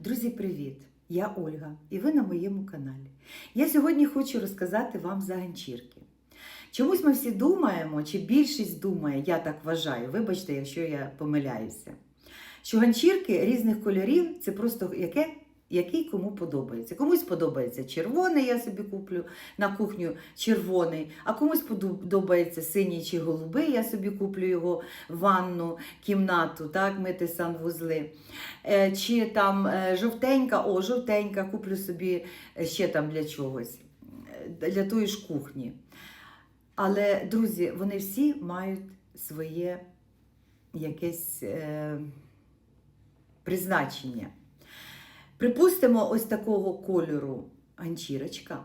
Друзі, привіт! Я Ольга, і ви на моєму каналі. Я сьогодні хочу розказати вам за ганчірки. Чомусь ми всі думаємо, чи більшість думає, я так вважаю, вибачте, якщо я помиляюся, що ганчірки різних кольорів це просто яке, який кому подобається. Комусь подобається червоний, я собі куплю на кухню червоний, а комусь подобається синій чи голубий, я собі куплю його ванну, кімнату, так, мити санвузли. Е, Чи там е, жовтенька, о, жовтенька, куплю собі ще там для чогось, е, для тої ж кухні. Але, друзі, вони всі мають своє якесь е, призначення. Припустимо, ось такого кольору ганчірочка.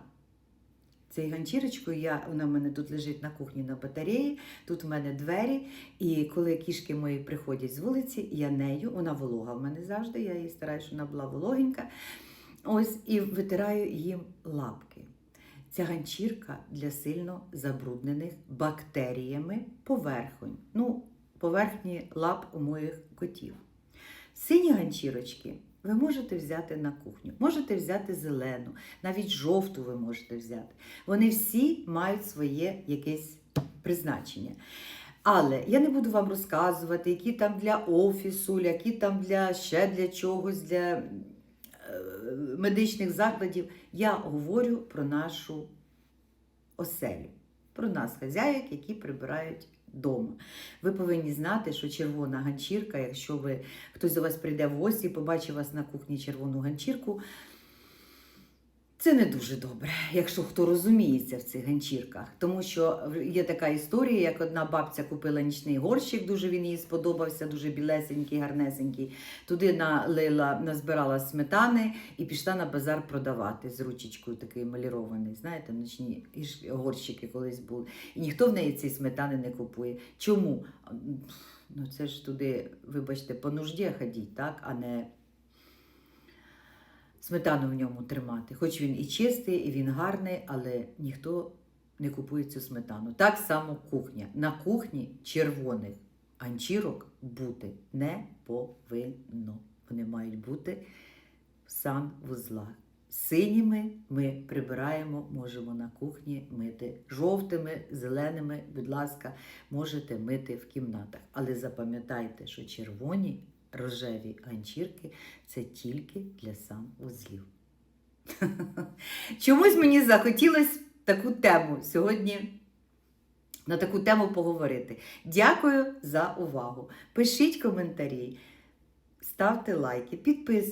Цією ганчірочкою я, вона в мене тут лежить на кухні на батареї, тут в мене двері. І коли кішки мої приходять з вулиці, я нею, вона волога в мене завжди, я її стараюся, щоб вона була вологенька. Ось і витираю їм лапки. Ця ганчірка для сильно забруднених бактеріями поверхонь. Ну, поверхні лап у моїх котів. Сині ганчірочки ви можете взяти на кухню, можете взяти зелену, навіть жовту ви можете взяти. Вони всі мають своє якесь призначення. Але я не буду вам розказувати, які там для офісу, які там для ще для чогось, для е, медичних закладів. Я говорю про нашу оселю, про нас, хазяїк, які прибирають вдома. Ви повинні знати, що червона ганчірка, якщо ви хтось до вас прийде в гості, побачить вас на кухні червону ганчірку. Це не дуже добре, якщо хто розуміється в цих ганчірках. Тому що є така історія, як одна бабця купила нічний горщик, дуже він їй сподобався, дуже білесенький, гарнесенький. Туди налила, назбирала сметани і пішла на базар продавати з ручечкою такий малірований. Знаєте, нічні горщики колись були. І ніхто в неї цієї сметани не купує. Чому? Ну це ж туди, вибачте, по нужді ходіть, так, а не сметану в ньому тримати. Хоч він і чистий, і він гарний, але ніхто не купує цю сметану. Так само кухня. На кухні червоних ганчірок бути не повинно. Вони мають бути в санвузлах. Синіми ми прибираємо, можемо на кухні мити. Жовтими, зеленими, будь ласка, можете мити в кімнатах. Але запам'ятайте, що червоні рожеві ганчірки це тільки для санвузлів. Чомусь мені захотілося таку тему сьогодні. На таку тему поговорити. Дякую за увагу. Пишіть коментарі, ставте лайки, підписуйтесь.